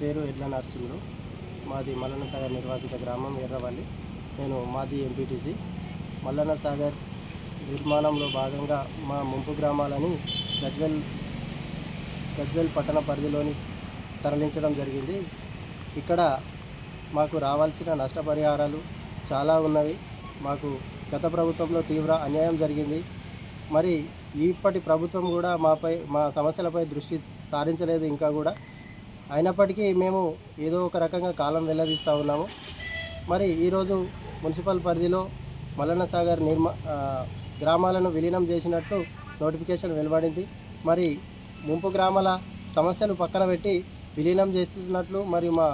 పేరు ఎడ్ల నరసింహుడు. మాది మల్లన్న సాగర్ నిర్వాసిత గ్రామం ఎర్రవల్లి. నేను మాజీ ఎంపీటీసీ. మల్లన్న సాగర్ నిర్మాణంలో భాగంగా మా ముంపు గ్రామాలని గజ్వెల్ గజ్వెల్ పట్టణ పరిధిలోని తరలించడం జరిగింది. ఇక్కడ మాకు రావాల్సిన నష్టపరిహారాలు చాలా ఉన్నవి. మాకు గత ప్రభుత్వంలో తీవ్ర అన్యాయం జరిగింది. మరి ఇప్పటి ప్రభుత్వం కూడా మాపై మా సమస్యలపై దృష్టి సారించలేదు ఇంకా కూడా. అయినప్పటికీ మేము ఏదో ఒక రకంగా కాలం వెల్లదీస్తూ ఉన్నాము. మరి ఈరోజు మున్సిపల్ పరిధిలో మల్లన్న సాగర్ నిర్మా గ్రామాలను విలీనం చేసినట్లు నోటిఫికేషన్ వెలువడింది. మరి ముంపు గ్రామాల సమస్యలు పక్కన పెట్టి విలీనం చేస్తున్నట్లు మరియు మా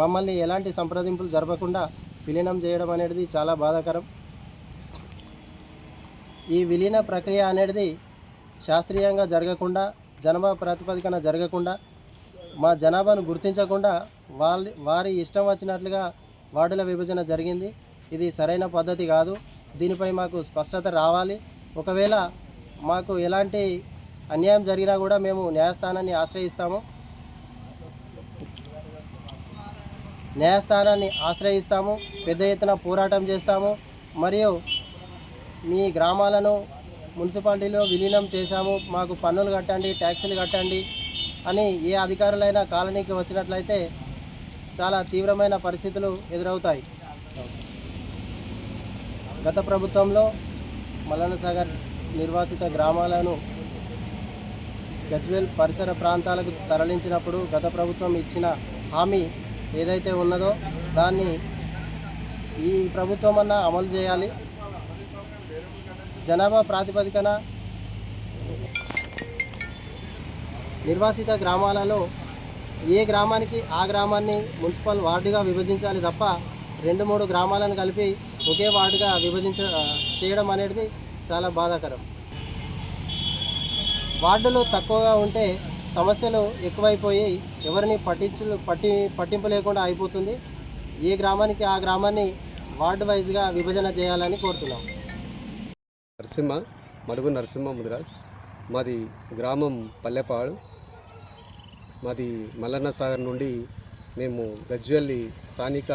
మమ్మల్ని ఎలాంటి సంప్రదింపులు జరపకుండా విలీనం చేయడం అనేది చాలా బాధాకరం. ఈ విలీన ప్రక్రియ అనేది శాస్త్రీయంగా జరగకుండా జనాభా ప్రాతిపదికన జరగకుండా మా జనాభాను గుర్తించకుండా వాళ్ళ వారి ఇష్టం వచ్చినట్లుగా వార్డుల విభజన జరిగింది. ఇది సరైన పద్ధతి కాదు. దీనిపై మాకు స్పష్టత రావాలి. ఒకవేళ మాకు ఎలాంటి అన్యాయం జరిగినా కూడా మేము న్యాయస్థానాన్ని ఆశ్రయిస్తాము. న్యాయస్థానాన్ని ఆశ్రయిస్తాము. పెద్ద ఎత్తున పోరాటం చేస్తాము. మరియు మీ గ్రామాలను మున్సిపాలిటీలో విలీనం చేశాము. మాకు పన్నులు కట్టండి ట్యాక్సీలు కట్టండి. అని ఏ అధికారులైనా కాలనీకి వచ్చినట్లయితే చాలా తీవ్రమైన పరిస్థితులు ఎదురవుతాయి. గత ప్రభుత్వంలో మల్లన్నసాగర్ నిర్వాసిత గ్రామాలను గజ్వేల్ పరిసర ప్రాంతాలకు తరలించినప్పుడు గత ప్రభుత్వం ఇచ్చిన హామీ ఏదైతే ఉన్నదో దాన్ని ఈ ప్రభుత్వం అన్నా అమలు చేయాలి. జనాభా ప్రాతిపదికన నిర్వాసిత గ్రామాలలో ఏ గ్రామానికి ఆ గ్రామాన్ని మున్సిపల్ వార్డుగా విభజించాలి తప్ప రెండు మూడు గ్రామాలను కలిపి ఒకే వార్డుగా విభజించ చేయడం అనేది చాలా బాధాకరం. వార్డులు తక్కువగా ఉంటే సమస్యలు ఎక్కువైపోయి ఎవరిని పట్టించు పట్టి పట్టింపు లేకుండా అయిపోతుంది. ఏ గ్రామానికి ఆ గ్రామాన్ని వార్డు వైజ్గా విభజన చేయాలని కోరుతున్నాం. నరసింహ మడుగు నరసింహ ముదిరాజ్. మాది గ్రామం పల్లెపాడు. మాది మల్లన్న సాగర్ నుండి మేము గజ్వెల్లి స్థానిక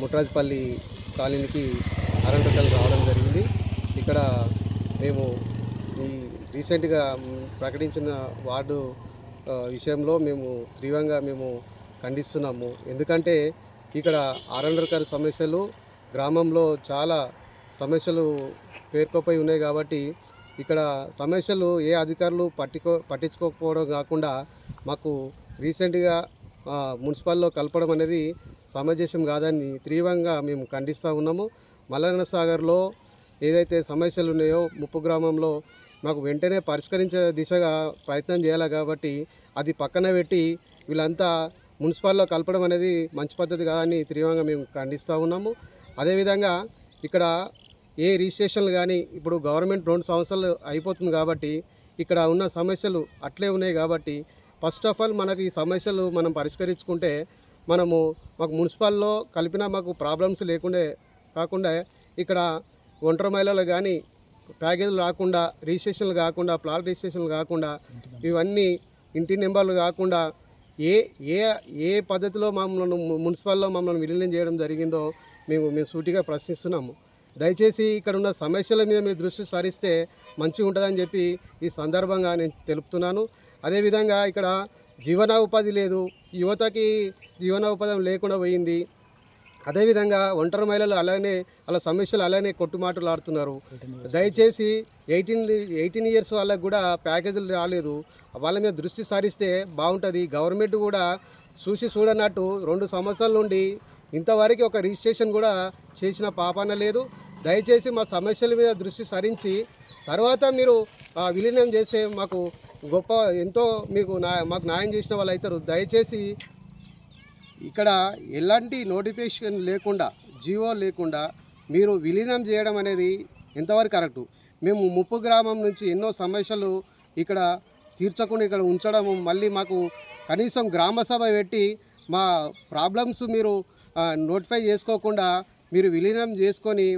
ముట్రాజ్పల్లి కాలనీకి అరంటకల్ రావడం జరిగింది. ఇక్కడ మేము ఈ రీసెంట్గా ప్రకటించిన వార్డు విషయంలో మేము తీవ్రంగా మేము ఖండిస్తున్నాము. ఎందుకంటే ఇక్కడ ఆరండర్కర్ సమస్యలు గ్రామంలో చాలా సమస్యలు పేర్కొపోయి ఉన్నాయి కాబట్టి ఇక్కడ సమస్యలు ఏ అధికారులు పట్టికో పట్టించుకోకపోవడం కాకుండా మాకు రీసెంట్గా మున్సిపల్లో కలపడం అనేది సమంజసం కాదని తీవ్రంగా మేము ఖండిస్తూ ఉన్నాము. మల్లన్న సాగర్లో ఏదైతే సమస్యలు ఉన్నాయో ముప్పు గ్రామంలో మాకు వెంటనే పరిష్కరించే దిశగా ప్రయత్నం చేయాలి కాబట్టి అది పక్కన పెట్టి వీళ్ళంతా మున్సిపాల్లో కలపడం అనేది మంచి పద్ధతి కాదని తీవ్రంగా మేము ఖండిస్తూ ఉన్నాము. అదేవిధంగా ఇక్కడ ఏ రిజిస్ట్రేషన్లు కానీ ఇప్పుడు గవర్నమెంట్ రెండు సంవత్సరాలు అయిపోతుంది కాబట్టి ఇక్కడ ఉన్న సమస్యలు అట్లే ఉన్నాయి కాబట్టి ఫస్ట్ ఆఫ్ ఆల్ మనకి ఈ సమస్యలు మనం పరిష్కరించుకుంటే మనము మాకు మున్సిపాల్లో కలిపిన మాకు ప్రాబ్లమ్స్ లేకుండే కాకుండా ఇక్కడ ఒంటరి మహిళలు కానీ ప్యాకేజీలు రాకుండా రిజిస్ట్రేషన్లు కాకుండా ప్లాట్ రిజిస్ట్రేషన్లు కాకుండా ఇవన్నీ ఇంటి నెంబర్లు కాకుండా ఏ ఏ ఏ పద్ధతిలో మమ్మల్ని మున్సిపాల్లో మమ్మల్ని విలీనం చేయడం జరిగిందో మేము మేము సూటిగా ప్రశ్నిస్తున్నాము. దయచేసి ఇక్కడ ఉన్న సమస్యల మీద మీరు దృష్టి సారిస్తే మంచిగా ఉంటుందని చెప్పి ఈ సందర్భంగా నేను తెలుపుతున్నాను. అదేవిధంగా ఇక్కడ జీవనోపాధి లేదు. యువతకి జీవనోపాధి లేకుండా పోయింది. అదేవిధంగా ఒంటరి మహిళలు అలానే వాళ్ళ సమస్యలు అలానే కొట్టుమాటలు ఆడుతున్నారు. దయచేసి ఎయిటీన్ ఎయిటీన్ ఇయర్స్ వాళ్ళకి కూడా ప్యాకేజీలు రాలేదు. వాళ్ళ మీద దృష్టి సారిస్తే బాగుంటుంది. గవర్నమెంట్ కూడా చూసి చూడనట్టు రెండు సంవత్సరాల నుండి ఇంతవరకు ఒక రిజిస్ట్రేషన్ కూడా చేసిన పాపాన లేదు. దయచేసి మా సమస్యల మీద దృష్టి సారించి తర్వాత మీరు విలీనం చేస్తే మాకు గొప్ప ఎంతో మీకు నా మాకు న్యాయం చేసిన వాళ్ళు అవుతారు. దయచేసి ఇక్కడ ఎలాంటి నోటిఫికేషన్ లేకుండా జీవో లేకుండా మీరు విలీనం చేయడం అనేది ఎంతవరకు కరెక్టు? మేము ముప్పు గ్రామం నుంచి ఎన్నో సమస్యలు ఇక్కడ తీర్చకుండా ఇక్కడ ఉంచడం మళ్ళీ మాకు కనీసం గ్రామ సభ పెట్టి మా ప్రాబ్లమ్స్ మీరు నోటిఫై చేసుకోకుండా మీరు విలీనం చేసుకొని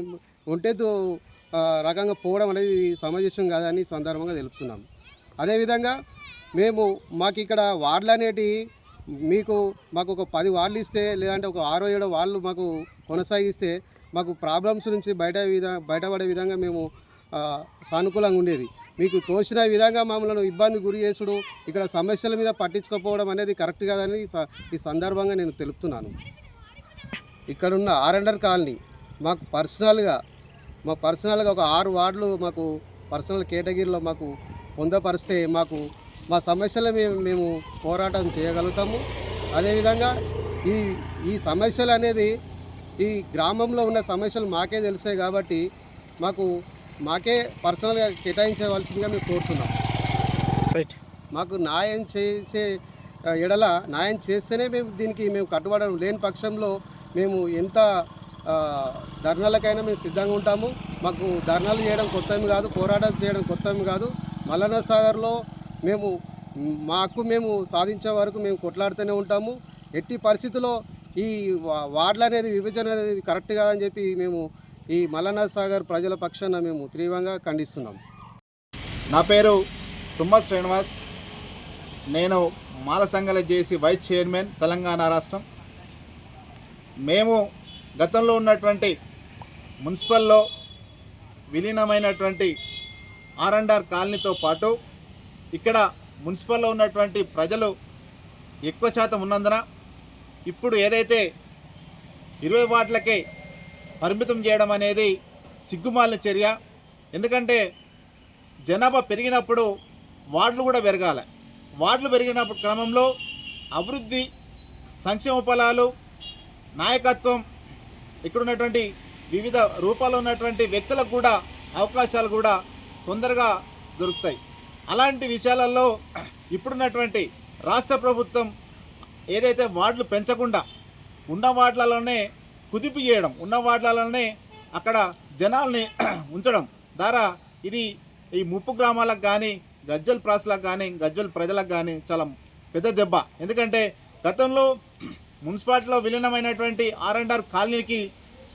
ఒంటెతో రకంగా పోవడం అనేది సమంజసం కాదని సందర్భంగా తెలుపుతున్నాం. అదేవిధంగా మేము మాకు ఇక్కడ వార్డులు అనేటివి మీకు మాకు ఒక పది వార్డులు ఇస్తే లేదంటే ఒక ఆరో ఏడో వాళ్ళు మాకు కొనసాగిస్తే మాకు ప్రాబ్లమ్స్ నుంచి బయట విధ బయటపడే విధంగా మేము సానుకూలంగా ఉండేది. మీకు తోచిన విధంగా మమ్మల్ని ఇబ్బంది గురి చేసుడు ఇక్కడ సమస్యల మీద పట్టించుకోకపోవడం అనేది కరెక్ట్ కాదని ఈ స- ఈ సందర్భంగా నేను తెలుపుతున్నాను. ఇక్కడున్న ఆర్ఎండర్ కాలనీ మాకు పర్సనల్గా మా పర్సనల్గా ఒక ఆరు వార్డులు మాకు పర్సనల్ కేటగిరీలో మాకు పొందపరిస్తే మాకు మా సమస్యలు మేము మేము పోరాటం చేయగలుగుతాము. అదేవిధంగా ఈ ఈ సమస్యలు అనేది ఈ గ్రామంలో ఉన్న సమస్యలు మాకే తెలిసాయి కాబట్టి మాకు మాకే పర్సనల్గా కేటాయించవలసిందిగా మేము కోరుతున్నాం. రైట్. మాకు న్యాయం చేసే ఎడల న్యాయం చేస్తేనే మేము దీనికి మేము కట్టుబడడం లేని పక్షంలో మేము ఎంత ధర్నాలకైనా మేము సిద్ధంగా ఉంటాము. మాకు ధర్నాలు చేయడం కొత్తమి కాదు పోరాటం చేయడం కొత్తమి కాదు. మల్లన్న సాగర్లో మేము మా హక్కు మేము సాధించే వరకు మేము కొట్లాడుతూనే ఉంటాము. ఎట్టి పరిస్థితుల్లో ఈ వార్డులు అనేది విభజన అనేది కరెక్ట్ కాదని చెప్పి మేము ఈ మల్లన్న సాగర్ ప్రజల పక్షాన మేము తీవ్రంగా ఖండిస్తున్నాం. నా పేరు తుమ్మ శ్రీనివాస్. నేను మాల సంఘాల జేసి వైస్ చైర్మన్ తెలంగాణ రాష్ట్రం. మేము గతంలో ఉన్నటువంటి మున్సిపల్లో విలీనమైనటువంటి ఆర్ అండ్ ఆర్ కాలనీతో పాటు ఇక్కడ మున్సిపల్లో ఉన్నటువంటి ప్రజలు ఎక్కువ శాతం ఉన్నందున ఇప్పుడు ఏదైతే ఇరవై వాట్లకే పరిమితం చేయడం అనేది సిగ్గుమాలిన చర్య. ఎందుకంటే జనాభా పెరిగినప్పుడు వార్డులు కూడా పెరగాలి. వార్డులు పెరిగినప్పుడు క్రమంలో అభివృద్ధి సంక్షేమ ఫలాలు నాయకత్వం ఇక్కడ ఉన్నటువంటి వివిధ రూపాల్లో ఉన్నటువంటి వ్యక్తులకు కూడా అవకాశాలు కూడా తొందరగా దొరుకుతాయి. అలాంటి విషయాలలో ఇప్పుడున్నటువంటి రాష్ట్ర ప్రభుత్వం ఏదైతే వార్డులు పెంచకుండా ఉన్న వార్డులలోనే కుదిపి చేయడం ఉన్న వార్డులలోనే అక్కడ జనాల్ని ఉంచడం ద్వారా ఇది ఈ ముప్పు గ్రామాలకు కానీ గజ్జల్ ప్రాసులకు కానీ గజ్జల్ ప్రజలకు కానీ చాలా పెద్ద దెబ్బ. ఎందుకంటే గతంలో మున్సిపాలిటీలో విలీనమైనటువంటి ఆర్ అండ్ ఆర్ కాలనీకి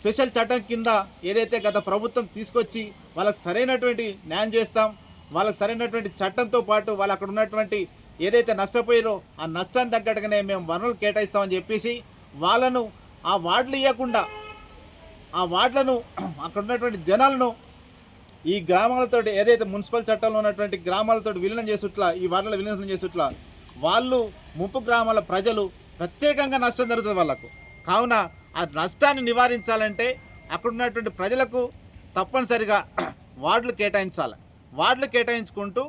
స్పెషల్ చట్టం కింద ఏదైతే గత ప్రభుత్వం తీసుకొచ్చి వాళ్ళకి సరైనటువంటి న్యాయం చేస్తాం వాళ్ళకి సరైనటువంటి చట్టంతో పాటు వాళ్ళు అక్కడ ఉన్నటువంటి ఏదైతే నష్టపోయారో ఆ నష్టాన్ని తగ్గట్టుగానే మేము వనరులు కేటాయిస్తామని చెప్పేసి వాళ్ళను ఆ వార్డులు ఇవ్వకుండా ఆ వార్డులను అక్కడ ఉన్నటువంటి జనాలను ఈ గ్రామాలతో ఏదైతే మున్సిపల్ చట్టంలో ఉన్నటువంటి గ్రామాలతో విలీనం చేసుట్లా ఈ వార్డుల విలీనం చేసుట్లా వాళ్ళు ముప్పు గ్రామాల ప్రజలు ప్రత్యేకంగా నష్టం జరుగుతుంది వాళ్ళకు. కావున ఆ నష్టాన్ని నివారించాలంటే అక్కడ ఉన్నటువంటి ప్రజలకు తప్పనిసరిగా వార్డులు కేటాయించాలి. వార్డులు కేటాయించుకుంటూ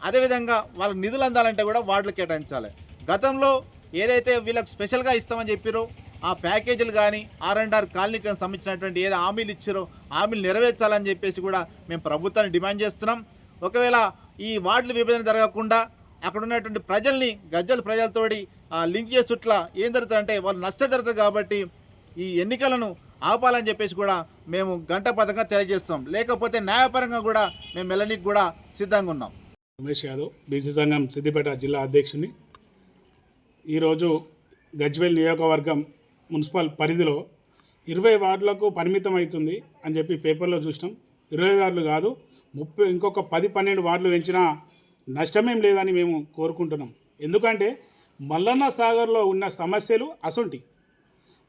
అదేవిధంగా వాళ్ళకి నిధులు అందాలంటే కూడా వార్డులు కేటాయించాలి. గతంలో ఏదైతే వీళ్ళకి స్పెషల్గా ఇస్తామని చెప్పారో ఆ ప్యాకేజీలు కానీ ఆర్ అండ్ ఆర్ కాలనీకి సంబంధించినటువంటి ఏదో హామీలు ఇచ్చారో హామీలు నెరవేర్చాలని చెప్పేసి కూడా మేము ప్రభుత్వాన్ని డిమాండ్ చేస్తున్నాం. ఒకవేళ ఈ వార్డుల విభజన జరగకుండా అక్కడ ఉన్నటువంటి ప్రజల్ని గజ్జల ప్రజలతోటి ఆ, లింక్ చేస్తుట్లా ఏం జరుగుతుందంటే వాళ్ళు నష్టం జరుగుతుంది కాబట్టి ఈ ఎన్నికలను ఆపాలని చెప్పేసి కూడా మేము గంట పథకంగా తెలియజేస్తున్నాం లేకపోతే న్యాయపరంగా కూడా మేము వెళ్ళనికి కూడా సిద్ధంగా ఉన్నాం. ఉమేష్ యాదవ్ బీసీ సంఘం సిద్దిపేట జిల్లా అధ్యక్షుని. ఈరోజు గజ్వేల్ నియోజకవర్గం మున్సిపల్ పరిధిలో ఇరవై వార్డులకు పరిమితం అవుతుంది అని చెప్పి పేపర్లో చూసినాం. ఇరవై వార్డులు కాదు ముప్పై ఇంకొక పది పన్నెండు వార్డులు పెంచినా నష్టమేం లేదని మేము కోరుకుంటున్నాం. ఎందుకంటే మల్లన్న సాగర్లో ఉన్న సమస్యలు అసొంటి.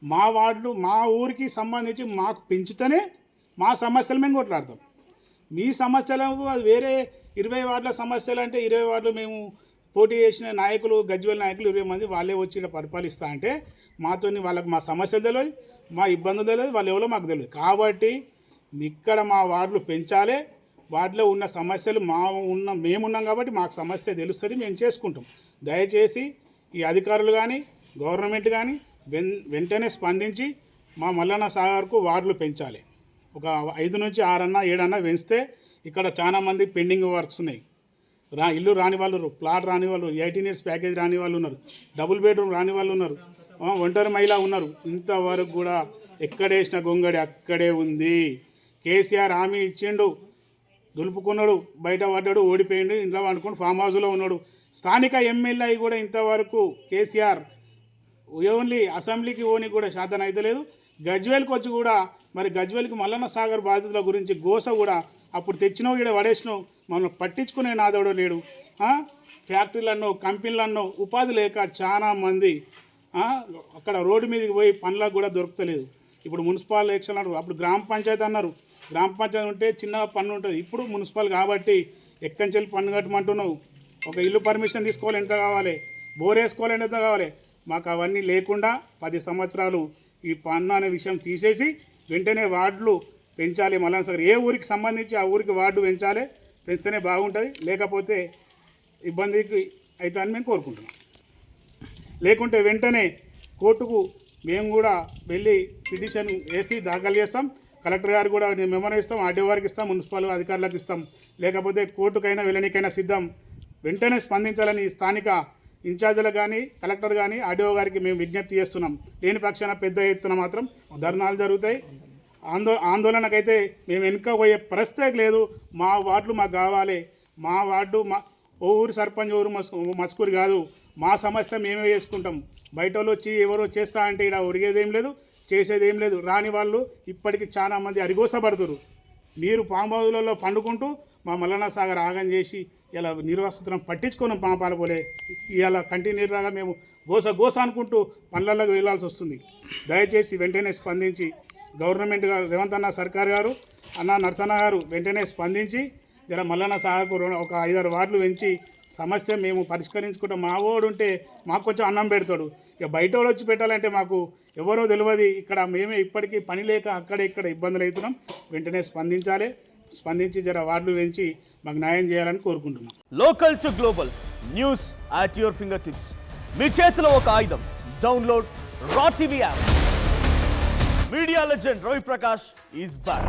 మా వార్డులు మా ఊరికి సంబంధించి మాకు పెంచుతూనే మా సమస్యలు మేము కొట్లాడతాం. మీ సమస్యలకు అది వేరే ఇరవై వార్డుల సమస్యలు అంటే ఇరవై వార్డులు మేము పోటీ చేసిన నాయకులు గజ్వల్ నాయకులు ఇరవై మంది వాళ్ళే వచ్చి ఇలా పరిపాలిస్తా అంటే మాతోని వాళ్ళకి మా సమస్యలు తెలియదు మా ఇబ్బందులు తెలియదు వాళ్ళు ఎవరో మాకు తెలియదు. కాబట్టి ఇక్కడ మా వార్డులు పెంచాలి వాటిలో ఉన్న సమస్యలు మా ఉన్న మేమున్నాం కాబట్టి మాకు సమస్య తెలుస్తుంది మేము చేసుకుంటాం. దయచేసి ఈ అధికారులు కానీ గవర్నమెంట్ కానీ వెంటనే స్పందించి మా మల్లన్న సాగర్కు వార్డులు పెంచాలి. ఒక ఐదు నుంచి ఆరన్నా ఏడన్నా పెంచితే ఇక్కడ చాలామంది పెండింగ్ వర్క్స్ ఉన్నాయి. రా ఇల్లు రాని వాళ్ళు ప్లాట్ రాని వాళ్ళు ఎయిటీన్ ఇయర్స్ ప్యాకేజ్ రాని వాళ్ళు ఉన్నారు డబుల్ బెడ్రూమ్ రాని వాళ్ళు ఉన్నారు ఒంటరి మహిళ ఉన్నారు. ఇంతవరకు కూడా ఎక్కడేసిన గొంగడి అక్కడే ఉంది. కేసీఆర్ హామీ ఇచ్చిండు దులుపుకున్నాడు బయట పడ్డాడు ఓడిపోయిండు ఇంట్లో అనుకుని ఫామ్ హౌస్లో ఉన్నాడు. స్థానిక ఎమ్మెల్యే కూడా ఇంతవరకు కేసీఆర్ ఓన్లీ అసెంబ్లీకి ఓని కూడా శాతం అయితే లేదు. గజ్వేల్కి వచ్చి కూడా మరి గజ్వేల్కి మల్లన్న సాగర్ బాధితుల గురించి గోస కూడా అప్పుడు తెచ్చినావు ఇక్కడ పడేసినావు మనం పట్టించుకునే నాదోడు లేడు. ఫ్యాక్టరీలన్నో కంపెనీలన్నో ఉపాధి లేక చాలా మంది అక్కడ రోడ్డు మీదకి పోయి పనులకు కూడా దొరకలేదు ఇప్పుడు మున్సిపల్ ఎలక్షన్ అన్నారు. అప్పుడు గ్రామ పంచాయతీ అన్నారు. గ్రామ పంచాయతీ ఉంటే చిన్న పన్ను ఉంటుంది. ఇప్పుడు మున్సిపల్ కాబట్టి ఎక్కంచెల్లి పన్ను కట్టమంటున్నావు. ఒక ఇల్లు పర్మిషన్ తీసుకోవాలి ఎంత కావాలి? బోర్ వేసుకోవాలి ఎంత కావాలి? మాకు అవన్నీ లేకుండా పది సంవత్సరాలు ఈ పన్ను అనే విషయం తీసేసి వెంటనే వార్డులు పెంచాలి మళ్ళా సార్ ఏ ఊరికి సంబంధించి ఆ ఊరికి వార్డు పెంచాలి పెంచితేనే బాగుంటుంది. లేకపోతే ఇబ్బందికి అవుతుందని మేము కోరుకుంటున్నాం. లేకుంటే వెంటనే కోర్టుకు మేము కూడా వెళ్ళి పిటిషన్ వేసి దాఖలు చేస్తాం. కలెక్టర్ గారు కూడా మెమోరం ఇస్తాం ఆర్డీఓ వారికి ఇస్తాం మున్సిపల్ అధికారులకు ఇస్తాం. లేకపోతే కోర్టుకైనా వెళ్ళనికైనా సిద్ధం. వెంటనే స్పందించాలని స్థానిక ఇన్ఛార్జీలకు కానీ కలెక్టర్ కానీ ఆర్డీఓ గారికి మేము విజ్ఞప్తి చేస్తున్నాం. లేని పక్షాన పెద్ద ఎత్తున మాత్రం ధర్నాలు జరుగుతాయి. ఆందో ఆందోళనకైతే మేము వెనుక పోయే పరిస్థితే లేదు. మా వార్డులు మాకు కావాలి. మా వార్డు మా ఓ ఊరు సర్పంచ్ ఊరు మస్ మస్కూరు కాదు. మా సమస్య మేమే చేసుకుంటాం. బయట వాళ్ళు వచ్చి ఎవరో చేస్తా అంటే ఇక్కడ ఒరిగేదేం లేదు చేసేదేం లేదు. రాని వాళ్ళు ఇప్పటికి చాలా మంది అరిగోసపడుతురు మీరు పాంబావులలో పండుకుంటూ మా మల్లన్న సాగర్ ఆగం చేసి ఇలా నిర్వస్తుతం పట్టించుకున్నాం పాపాల పోలే. ఇలా కంటిన్యూగా మేము గోస గోస అనుకుంటూ పనులలోకి వెళ్ళాల్సి వస్తుంది. దయచేసి వెంటనే స్పందించి గవర్నమెంట్ గారు రేవంత్ అన్న సర్కార్ గారు అన్న నరసన్న గారు వెంటనే స్పందించి జర మల్లన్న సహాయకు ఒక ఐదారు వార్డులు పెంచి సమస్య మేము పరిష్కరించుకుంటాం. మా వాడు ఉంటే మాకు కొంచెం అన్నం పెడతాడు. ఇక బయట వాడు వచ్చి పెట్టాలంటే మాకు ఎవరో తెలియదు ఇక్కడ మేమే ఇప్పటికీ పని లేక అక్కడ ఇక్కడ ఇబ్బందులు అవుతున్నాం. వెంటనే స్పందించాలి. స్పందించి జర వార్డులు పెంచి మాకు న్యాయం చేయాలని కోరుకుంటున్నాం. Local to global news at your finger tips మీ చేతిలో ఒక ఆయుధం. Download R TV app media legend Ravi Prakash is back